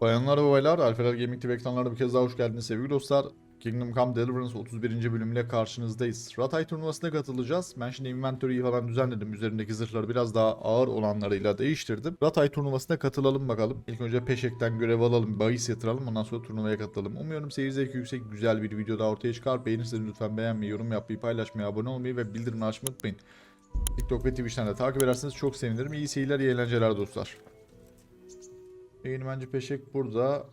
Bayanlar ve baylar, Alfalar Gaming TV ekranlarına bir kez daha hoş geldiniz sevgili dostlar. Kingdom Come Deliverance 31. bölümüyle karşınızdayız. Ratay turnuvasına katılacağız. Ben şimdi inventory'yi falan düzenledim. Üzerindeki zırhları biraz daha ağır olanlarıyla değiştirdim. Ratay turnuvasına katılalım bakalım. İlk önce Peşek'ten görev alalım, bahis yatıralım. Ondan sonra turnuvaya katılalım. Umuyorum seyir zevki yüksek, güzel bir video daha ortaya çıkar. Beğenirseniz lütfen beğenmeyi, yorum yapmayı, paylaşmayı, abone olmayı ve bildirim açmayı unutmayın. TikTok ve Twitch'ten de takip ederseniz çok sevinirim. İyi seyirler, iyi eğlenceler dostlar. Yayın bence Peşek burada.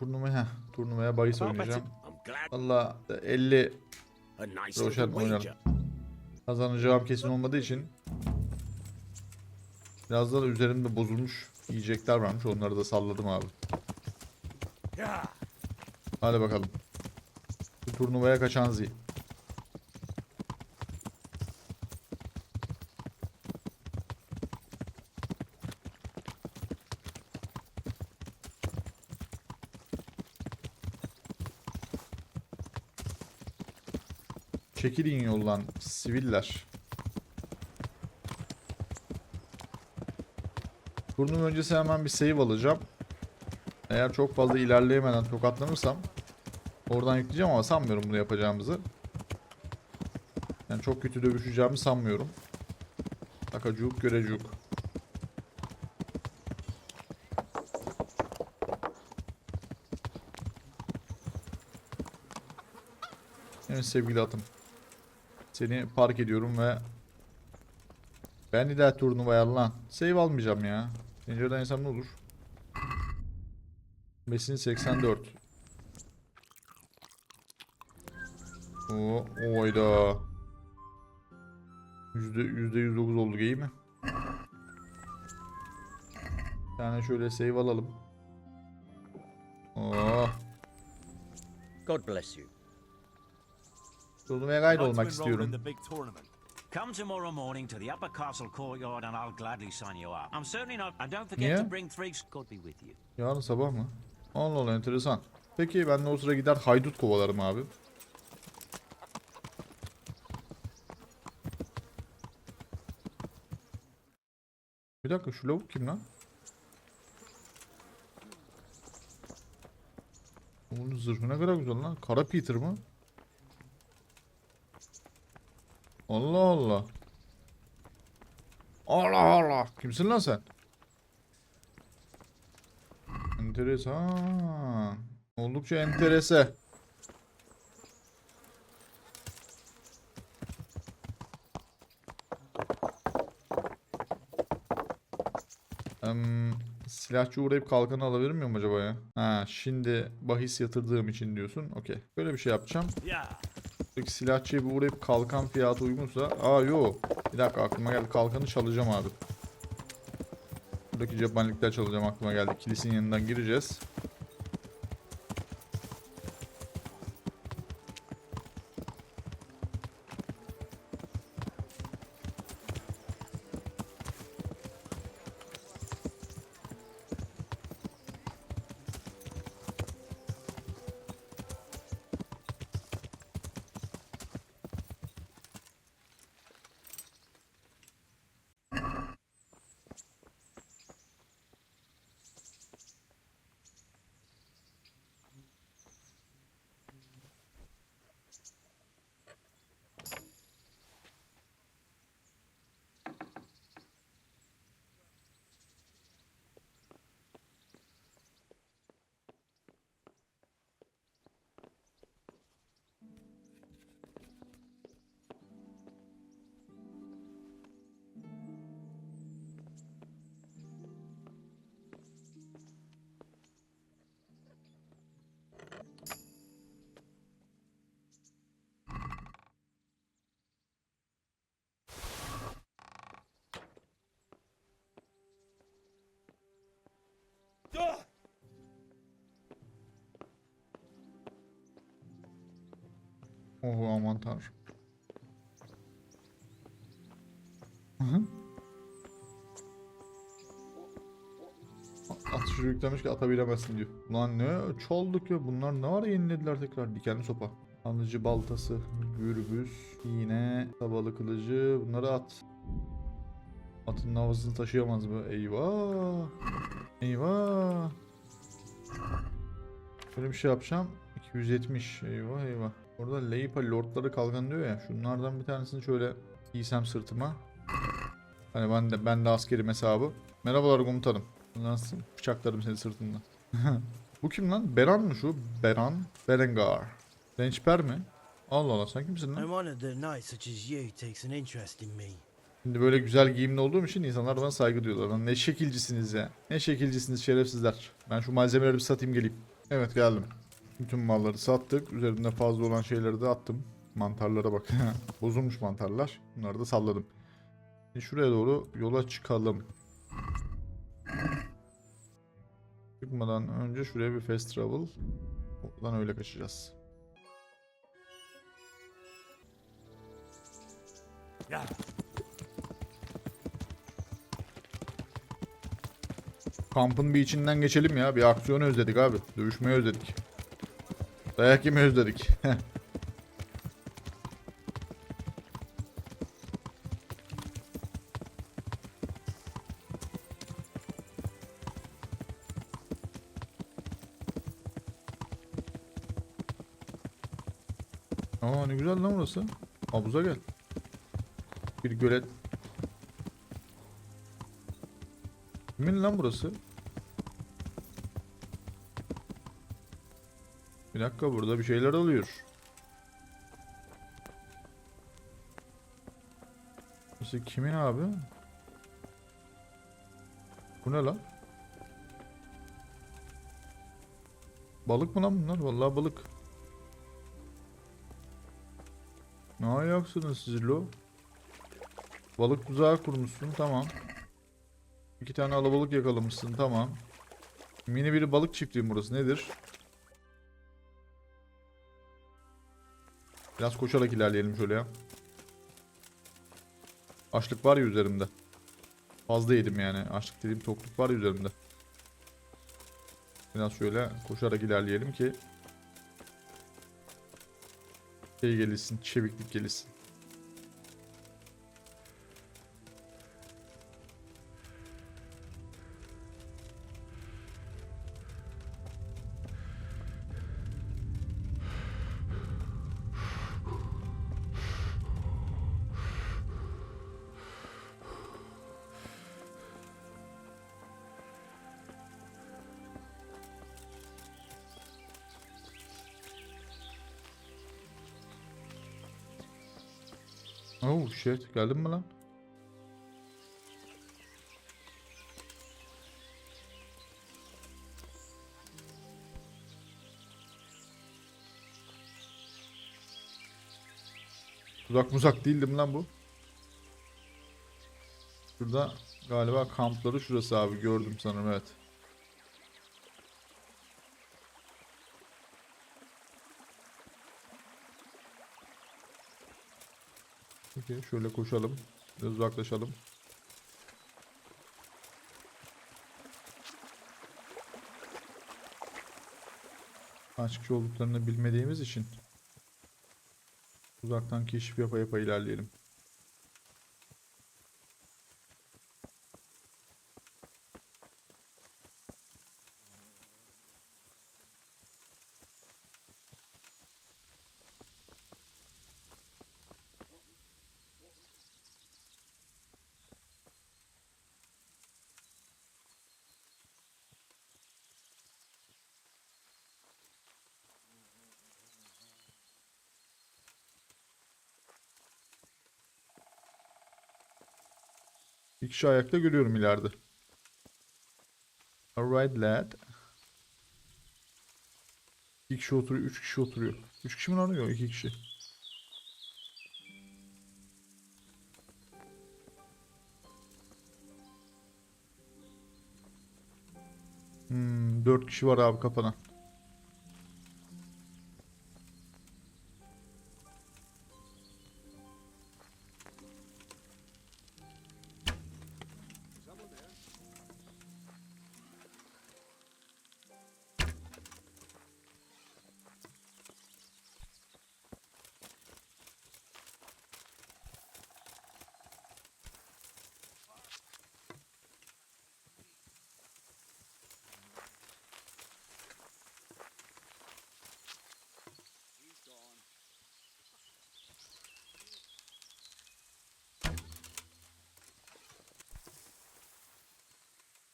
Turnuva heh, turnuvaya bahis oynayacağım. Valla 50 a nice Roshan little oynarım. kazanacağım kesin olmadığı için biraz da üzerimde bozulmuş yiyecekler varmış. Onları da salladım abi. Hadi bakalım. Bu turnuvaya kaçan zi. Çekilin yoldan siviller. Turnuva öncesi hemen bir save alacağım. Eğer çok fazla ilerleyemeden tokatlanırsam oradan yükleyeceğim ama sanmıyorum bunu yapacağımızı. Yani çok kötü dövüşeceğimi sanmıyorum. Takacuk görecuk. Evet sevgili atım. Seni park ediyorum ve ben iler turnuvaya lan. Save almayacağım ya. Pencereden insan ne olur? Besin 84. Oo, oyda. Yüzde, yüzde 109 oldu iyi mi? Bir tane şöyle save alalım. Oo, God bless you. Turnuvaya enroll in istiyorum. Come tomorrow morning to the upper castle courtyard and I'll gladly sign you up. I'm certainly not. And don't forget Yeah? to bring three. God be with you. Yarın sabah mı? Allah Allah enteresan. Peki ben de o sıra gider haydut kovalarım abi. Bir dakika şu lavuk kim lan? Onun zırhı ne kadar güzel lan. Kara Peter mı? Allah Allah. Allah Allah. Kimsin lan sen? Enteresan. Oldukça enterese. Em, silahçı uğrayıp kalkanı alabilir miyim acaba ya? Ha, şimdi bahis yatırdığım için diyorsun. Okey. Böyle bir şey yapacağım. Peki silahçıya bir uğrayıp kalkan fiyatı uygunsa. Aa yo. Bir dakika aklıma geldi. Kalkanı çalacağım abi. Buradaki cephanelikler çalacağım aklıma geldi. Kilisin yanından gireceğiz. Ah! Oh aman tanrım. At sürü yüklemiş ki atabilemezsin diyor. Lan ne çaldık ya bunlar ne var yenilediler tekrar dikenli sopa. Alıcı baltası, gürbüz, iğne, tabalı kılıcı bunları at. Atın havasını taşıyamaz mı? Eyvah. Eyvah. Şöyle bir şey yapacağım. 270. Eyvah eyvah. Orada Leipa lordları kalkan diyor ya. Şunlardan bir tanesini şöyle giysem sırtıma. Hani ben de ben de askerim hesabı. Merhabalar komutanım. Nasıl bıçaklarım seni sırtından. Bu kim lan? Beran mı şu? Beran. Berengar. Rençper mi? Allah Allah sen kimsin lan? I'm honored that a knight such as you takes an interest in me. Şimdi böyle güzel giyimli olduğum için insanlar bana saygı duyuyorlar. Lan ne şekilcisiniz ya. Ne şekilcisiniz şerefsizler. Ben şu malzemeleri bir satayım geleyim. Evet geldim. Bütün malları sattık. Üzerinde fazla olan şeyleri de attım. Mantarlara bak. Bozulmuş mantarlar. Bunları da salladım. Şimdi şuraya doğru yola çıkalım. Çıkmadan önce şuraya bir fast travel. Oradan öyle kaçacağız. Yeah. Kampın bir içinden geçelim ya. Bir aksiyonu özledik abi. Dövüşmeyi özledik. Dayak yemeyi özledik. Aa ne güzel lan burası. Havuza gel. Bir gölet. Kimin lan burası? Bir dakika burada bir şeyler oluyor. Burası kimin abi? Bu ne lan? Balık mı lan bunlar? Vallahi balık. Ne ayaksınız siz lo? Balık tuzağı kurmuşsun tamam. İki tane alabalık yakalamışsın tamam. Mini bir balık çiftliği burası nedir? Biraz koşarak ilerleyelim şöyle ya. Açlık var ya üzerimde. Fazla yedim yani. Açlık dediğim tokluk var ya üzerimde. Biraz şöyle koşarak ilerleyelim ki şey gelişsin, çeviklik gelişsin. Oh shit, geldin mi lan? Uzak muzak değildim lan bu. Şurada galiba kampları şurası abi gördüm sanırım evet. Peki şöyle koşalım. Biraz uzaklaşalım. Kaç kişi olduklarını bilmediğimiz için uzaktan keşif yapa yapa ilerleyelim. Bir kişi ayakta görüyorum ileride. Alright lad. İki kişi oturuyor, üç kişi oturuyor. Üç kişi mi? Yok, iki kişi. Hmm, dört kişi var abi kafadan.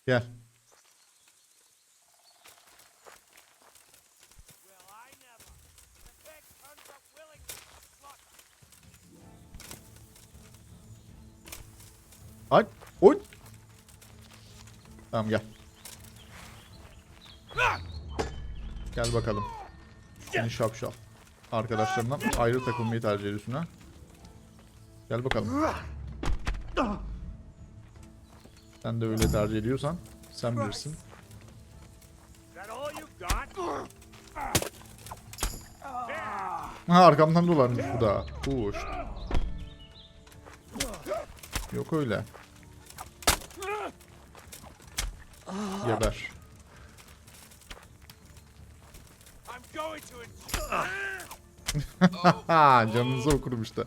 Gel. Ay, oy. Tamam gel. Gel bakalım. Seni şapşal. Arkadaşlarından ayrı takılmayı tercih ediyorsun ha. Gel bakalım. Sen de öyle tercih ediyorsan sen bilirsin. Ha arkamdan dolanmış bu da. Hoş. Yok öyle. Geber. Canınızı okurum işte.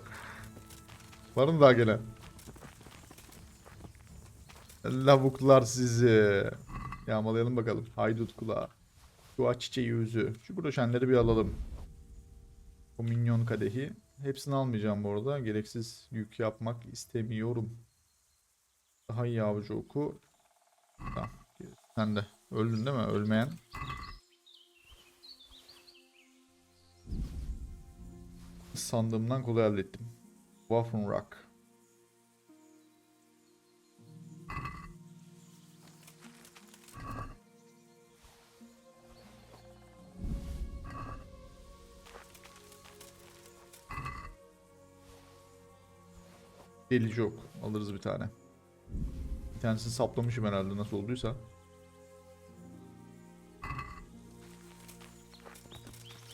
Var mı daha gelen? Lavuklar sizi. Yağmalayalım bakalım. Haydut kulağı. Şu aç çiçeği yüzü. Şu broşenleri bir alalım. O minyon kadehi. Hepsini almayacağım bu arada. Gereksiz yük yapmak istemiyorum. Daha iyi avcı oku. Tamam. Sen de. Öldün değil mi? Ölmeyen. Sandığımdan kolay elde ettim. Waffen Rock. Delici ok. Alırız bir tane. Bir tanesini saplamışım herhalde nasıl olduysa.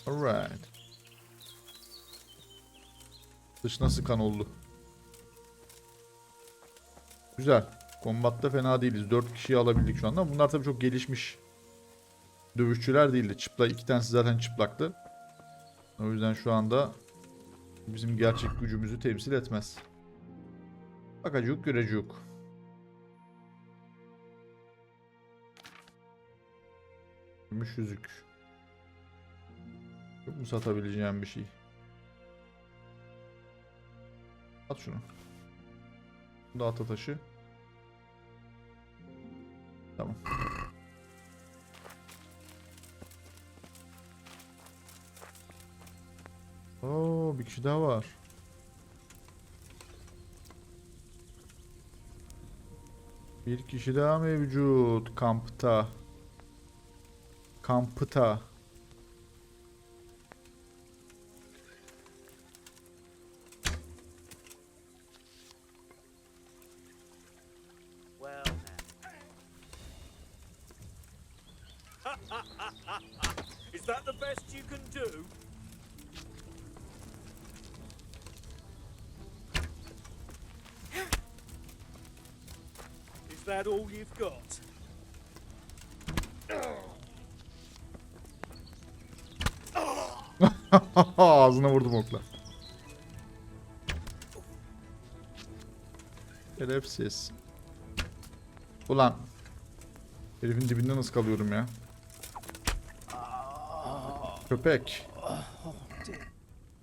Alright. Dış nasıl kan oldu? Güzel. Kombatta fena değiliz. 4 kişiyi alabildik şu anda. Bunlar tabii çok gelişmiş dövüşçüler değildi. Çıplak iki tanesi zaten çıplaktı. O yüzden şu anda bizim gerçek gücümüzü temsil etmez. Bakacuk görecuk. Gümüş yüzük. Yok mu satabileceğim bir şey? At şunu. Bu da ata taşı. Tamam. Oo, bir kişi daha var. Bir kişi daha mevcut kampta. Kampta. That all you've got? Ağzına vurdum okla. Şerefsiz. Ulan. Herifin dibinden nasıl kalıyorum ya? Köpek.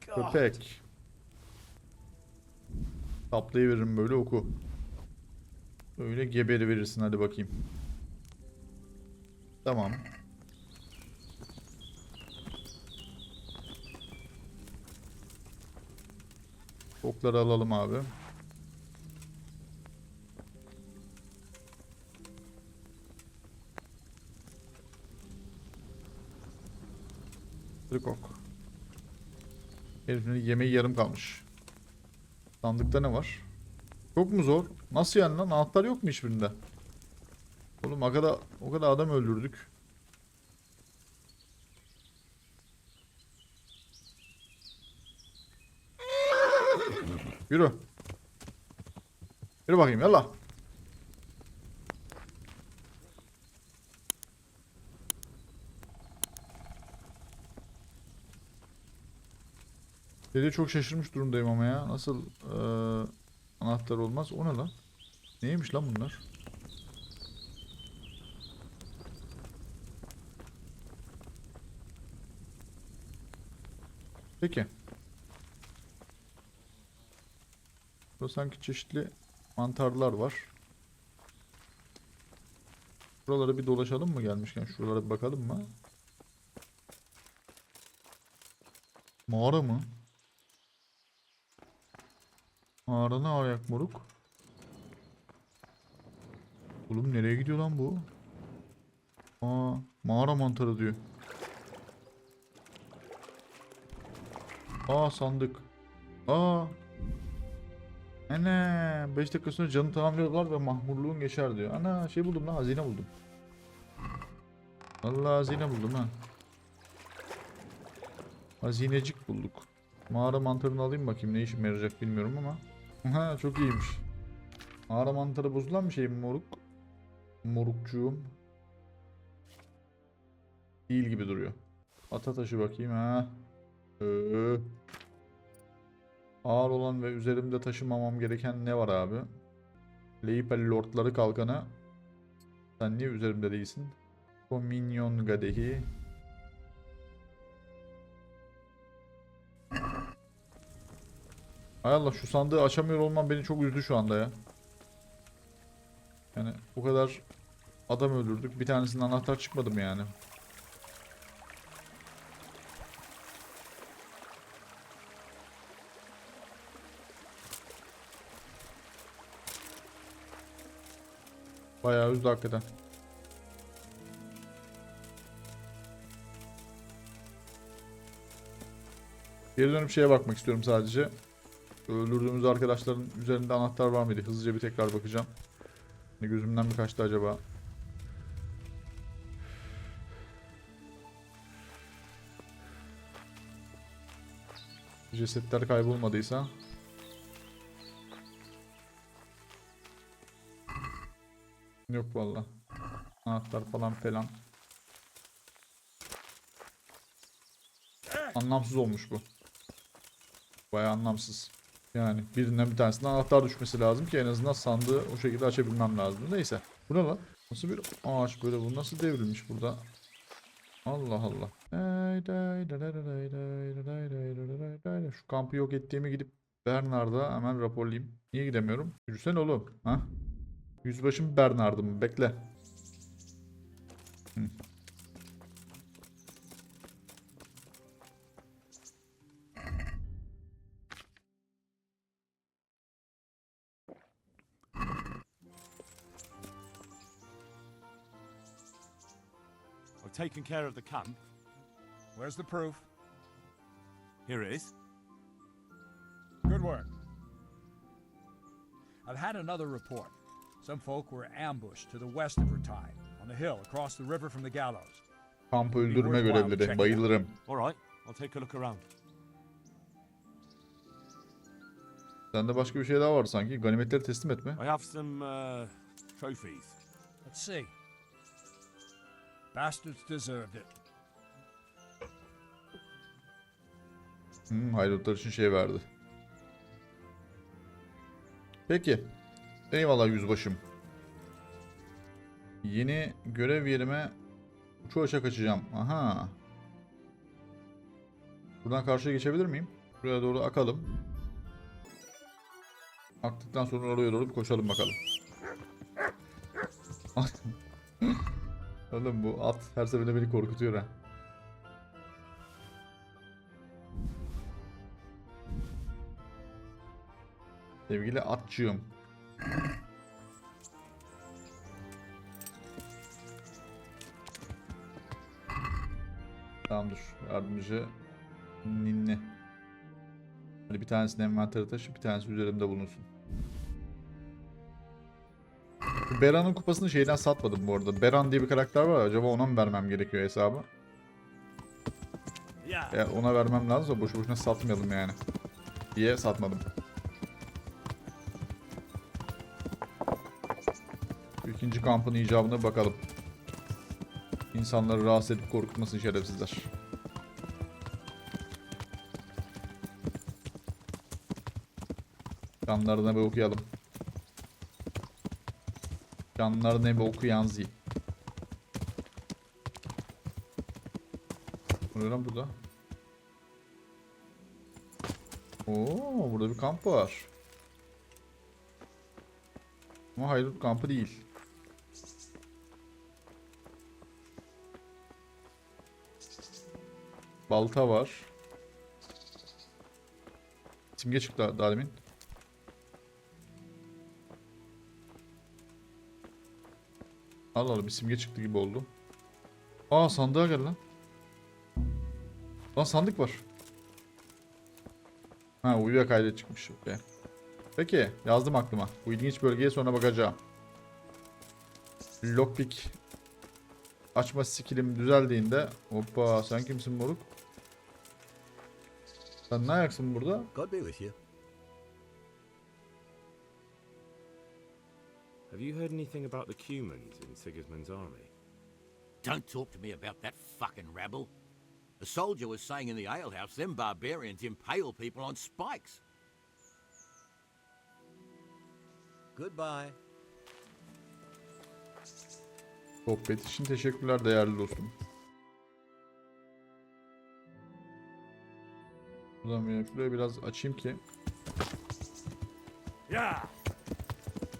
Köpek. Saplayıveririm böyle oku. Böyle geberi verirsin hadi bakayım. Tamam. Okları alalım abi. Kırık ok. Herifin yemeği yarım kalmış. Sandıkta ne var? Çok mu zor? Nasıl yani lan? Anahtar yok mu hiçbirinde? Oğlum o kadar, o kadar adam öldürdük. Yürü. Yürü bakayım yallah. Dede çok şaşırmış durumdayım ama ya. Nasıl eee, anahtar olmaz? O ne lan? Neymiş lan bunlar? Peki. Burada sanki çeşitli mantarlar var. Buralara bir dolaşalım mı gelmişken? Şuralara bir bakalım mı? Mağara mı? Mağara ne ayak moruk? Oğlum nereye gidiyor lan bu? Aa, mağara mantarı diyor. Aa sandık. Aa. Ana 5 dakika sonra canı tamamlıyorlar ve mahmurluğun geçer diyor. Ana şey buldum lan hazine buldum. Vallahi hazine buldum ha. Hazinecik bulduk. Mağara mantarını alayım bakayım ne işime yarayacak bilmiyorum ama. Ha çok iyiymiş. Mağara mantarı bozulan bir şey mi moruk? Morukçuğum. Değil gibi duruyor. Ata taşı bakayım ha. Ee, ağır olan ve üzerimde taşımamam gereken ne var abi? Leipel Lordları kalkanı. Sen niye üzerimde değilsin? Komünyon gadehi. Hay Allah şu sandığı açamıyor olmam beni çok üzdü şu anda ya. Yani bu kadar adam öldürdük. Bir tanesinden anahtar çıkmadı mı yani? Bayağı üzdü hakikaten. Geri dönüp şeye bakmak istiyorum sadece. Öldürdüğümüz arkadaşların üzerinde anahtar var mıydı? Hızlıca bir tekrar bakacağım. Ne gözümden mi kaçtı acaba? Cesetler kaybolmadıysa. Yok valla. Anahtar falan falan. Anlamsız olmuş bu. Bayağı anlamsız. Yani birinden bir tanesinden anahtar düşmesi lazım ki en azından sandığı o şekilde açabilmem lazım. Neyse. Bu ne lan? Nasıl bir ağaç böyle bu nasıl devrilmiş burada? Allah Allah. Şu kampı yok ettiğimi gidip Bernard'a hemen raporlayayım. Niye gidemiyorum? Yürüsene oğlum. Ha? Yüzbaşım Bernard'ım. Bekle. Hı. Taken care of the camp. Where's the proof? Here it is. Good work. I've had another report. Some folk were ambushed to the west of Ratai, on the hill across the river from the gallows. Kamp öldürme görevleri. Bayılırım. All right, I'll take a look around. Sende başka bir şey daha var sanki. Ganimetleri teslim etme. I have some uh, trophies. Let's see. Bastards deserved it. Hmm, haydutlar için şey verdi. Peki. Eyvallah yüzbaşım. Yeni görev yerime Uçuaş'a kaçacağım. Aha. Buradan karşıya geçebilir miyim? Buraya doğru akalım. Aktıktan sonra oraya doğru bir koşalım bakalım. Oğlum bu at her seferinde beni korkutuyor ha. Sevgili atçığım. Tamam dur. Yardımcı ninni. Hadi bir tanesini envantere taşı, bir tanesi üzerimde bulunsun. Beran'ın kupasını şeyden satmadım bu arada. Beran diye bir karakter var. Acaba ona mı vermem gerekiyor hesabı? Yeah. Eğer ona vermem lazımsa boşu boşuna satmayalım yani. Diye satmadım. İkinci kampın icabına bakalım. İnsanları rahatsız edip korkutmasın şerefsizler. Canlarına bir okuyalım. Canlıların evi okuyanzi. Buraya lan burada. Oo, burada bir kamp var. Ama Haydut kampı değil. Balta var. Simge çıktı daha demin. Allah Allah bir simge çıktı gibi oldu. Aa sandığa gel lan. Lan sandık var. Ha uyuya kaydı çıkmış. Okey. Peki yazdım aklıma. Bu ilginç bölgeye sonra bakacağım. Lockpick açma skillim düzeldiğinde hoppa sen kimsin moruk? Sen ne ayaksın burada? God be with you. You heard anything about the Cumans in Sigismund's army? Don't talk to me about that fucking rabble. A soldier was saying in the alehouse them barbarians impale people on spikes. Goodbye. Sohbet için teşekkürler değerli dostum. Buradan bir şuraya biraz açayım ki Yeah!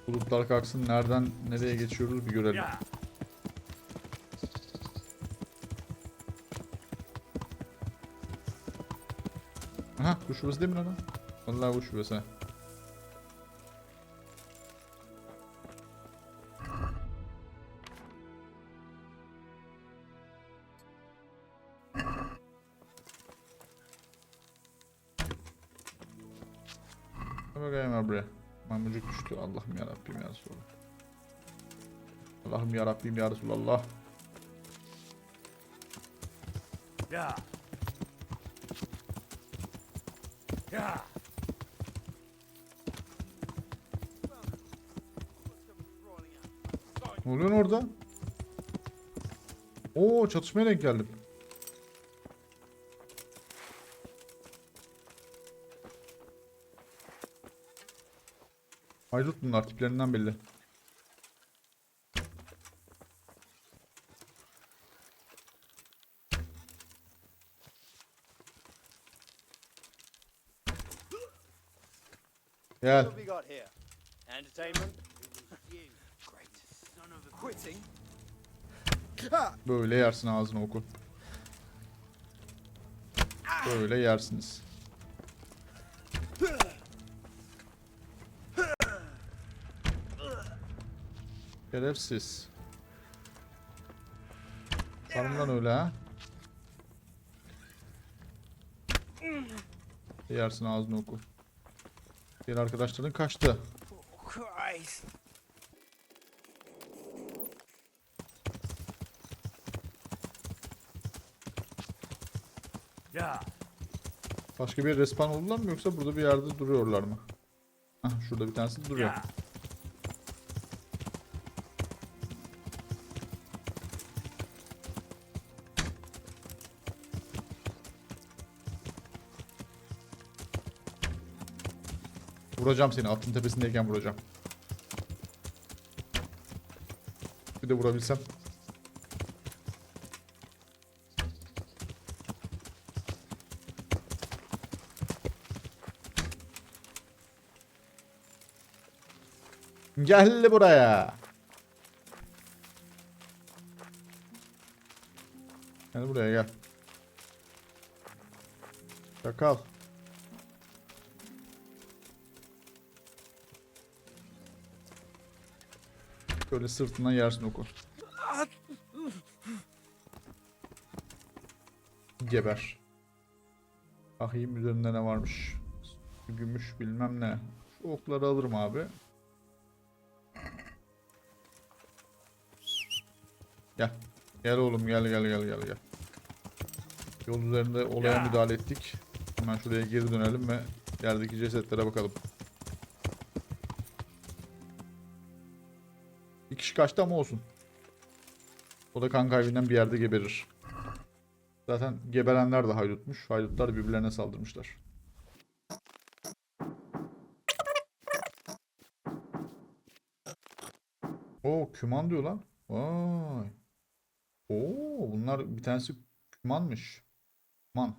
Bulutlar kalksın nereden nereye geçiyoruz bir görelim. Aha bu şurası değil mi lan? Vallahi bu. Hadi bakayım abi buraya. Düştü. Allah'ım yarabbim ya Resulallah. Allah'ım yarabbim ya Resulallah. Yeah! Yeah! Ne oluyor orada? Oo çatışmaya denk geldim. Haydut bunlar tiplerinden belli. Gel. Böyle yersin ağzını oku. Böyle yersiniz. Şerefsiz. Lan öyle ha? Yersin ağzını oku. Diğer arkadaşların kaçtı. Yeah! Başka bir respawn oldular mı yoksa burada bir yerde duruyorlar mı? Hah şurada bir tanesi duruyor. Yeah! Vuracağım seni atın tepesindeyken vuracağım. Bir de vurabilsem. Gel buraya. Gel buraya gel. Çakal. Böyle sırtından yersin oku. Geber. Bakayım üzerinde ne varmış. Gümüş bilmem ne. Şu okları alırım abi. Gel. Gel oğlum gel gel gel gel gel. Yol üzerinde olaya Ya. müdahale ettik. Hemen şuraya geri dönelim ve yerdeki cesetlere bakalım. Kişi kaçtı ama olsun. O da kan kaybından bir yerde geberir. Zaten geberenler de haydutmuş. Haydutlar birbirlerine saldırmışlar. Oo küman diyor lan. Vay. Oo bunlar bir tanesi kümanmış. Küman.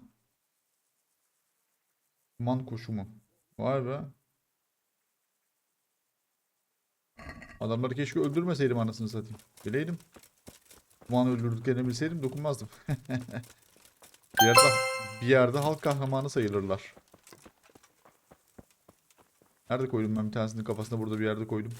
Küman koşumu. Vay be. Adamları keşke öldürmeseydim anasını satayım. Bileydim. Kumanı öldürdüklerini bilseydim dokunmazdım. Bir yerde, bir yerde halk kahramanı sayılırlar. Nerede koydum ben bir tanesini kafasına burada bir yerde koydum.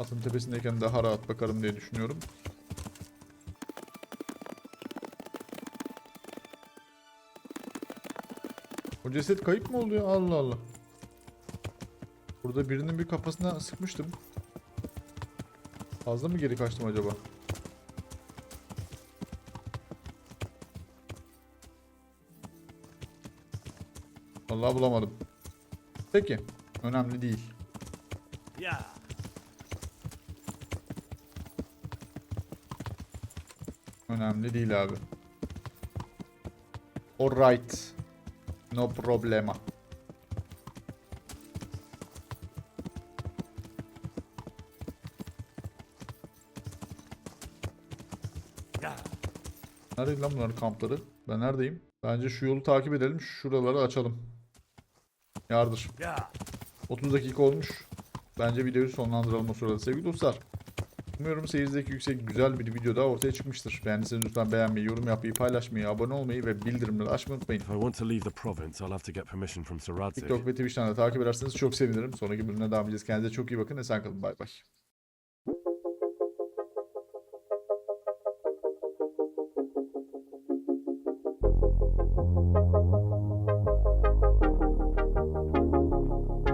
Atın tepesindeyken daha rahat bakarım diye düşünüyorum. Ceset kayıp mı oluyor? Allah Allah. Burada birinin bir kafasına sıkmıştım. Fazla mı geri kaçtım acaba? Vallahi bulamadım. Peki. Önemli değil. Yeah. Önemli değil abi. Alright. No problema. Nerede lan bunların kampları? Ben neredeyim? Bence şu yolu takip edelim. Şuraları açalım. Yardır. Yeah. 30 dakika olmuş. Bence videoyu sonlandıralım o sırada sevgili dostlar. Umuyorum seyircideki yüksek güzel bir video daha ortaya çıkmıştır. Beğendiyseniz lütfen beğenmeyi, yorum yapmayı, paylaşmayı, abone olmayı ve bildirimleri açmayı unutmayın. If I want to leave the province, I'll have to get permission from Radzig. TikTok ve Twitch'ten de takip ederseniz çok sevinirim. Sonraki bölümde devam edeceğiz. Kendinize çok iyi bakın. Esen kalın. Bay bay.